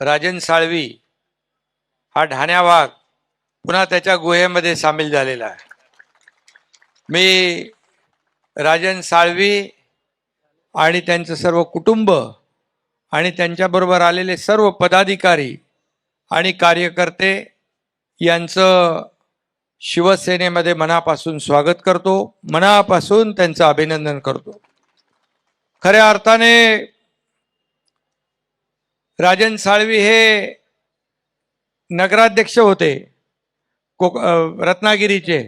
राजन साळवी हा ढाण्या वाघ पुन्हा त्याच्या गुहेमध्ये सामील झालेला आहे. मी राजन साळवी आणि त्यांचं सर्व कुटुंब आणि त्यांच्याबरोबर आलेले सर्व पदाधिकारी आणि कार्यकर्ते यांचं शिवसेनेमध्ये मनापासून स्वागत करतो. मनापासून त्यांचं अभिनंदन करतो. खऱ्या अर्थाने राजन साळवी हे नगराध्यक्ष होते. कोक रत्नागिरीचे.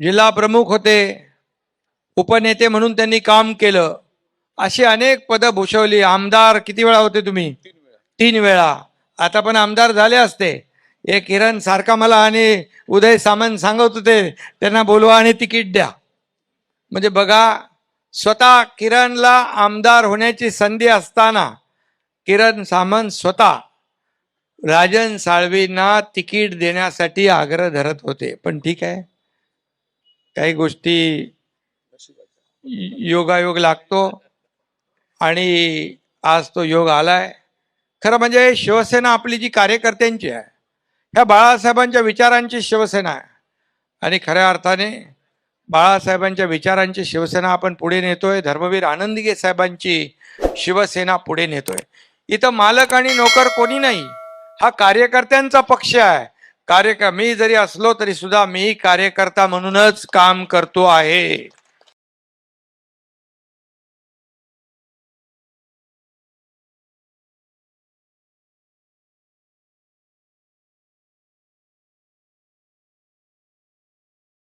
जिल्हा प्रमुख होते. उपनेते म्हणून त्यांनी काम केलं. अशी अनेक पदं भूषवली. आमदार किती वेळा होते तुम्ही? तीन वेळा. आता पण आमदार झाले असते. एक किरण सारखा मला आणि उदय सामंत सांगत होते त्यांना बोलवा आणि तिकीट द्या. म्हणजे बघा स्वतः किरणला आमदार होण्याची संधी असताना किरण सामंत स्वतः राजन साळवींना तिकीट देण्यासाठी आग्रह धरत होते. पण ठीक आहे. काही गोष्टी योगायोग लागतो आणि आज तो योग आलाय. खरं म्हणजे शिवसेना आपली जी कार्यकर्त्यांची आहे ह्या बाळासाहेबांच्या विचारांची शिवसेना आहे. आणि खऱ्या अर्थाने बाळासाहेबांच्या विचारांची शिवसेना आपण पुढे नेतोय. धर्मवीर आनंदगे साहेबांची शिवसेना पुढे नेतोय. इथं मालक आणि नोकर कोणी नाही. हा कार्यकर्त्यांचा पक्ष आहे. कार्यक मी जरी असलो तरी सुद्धा मी कार्यकर्ता म्हणूनच काम करतो आहे.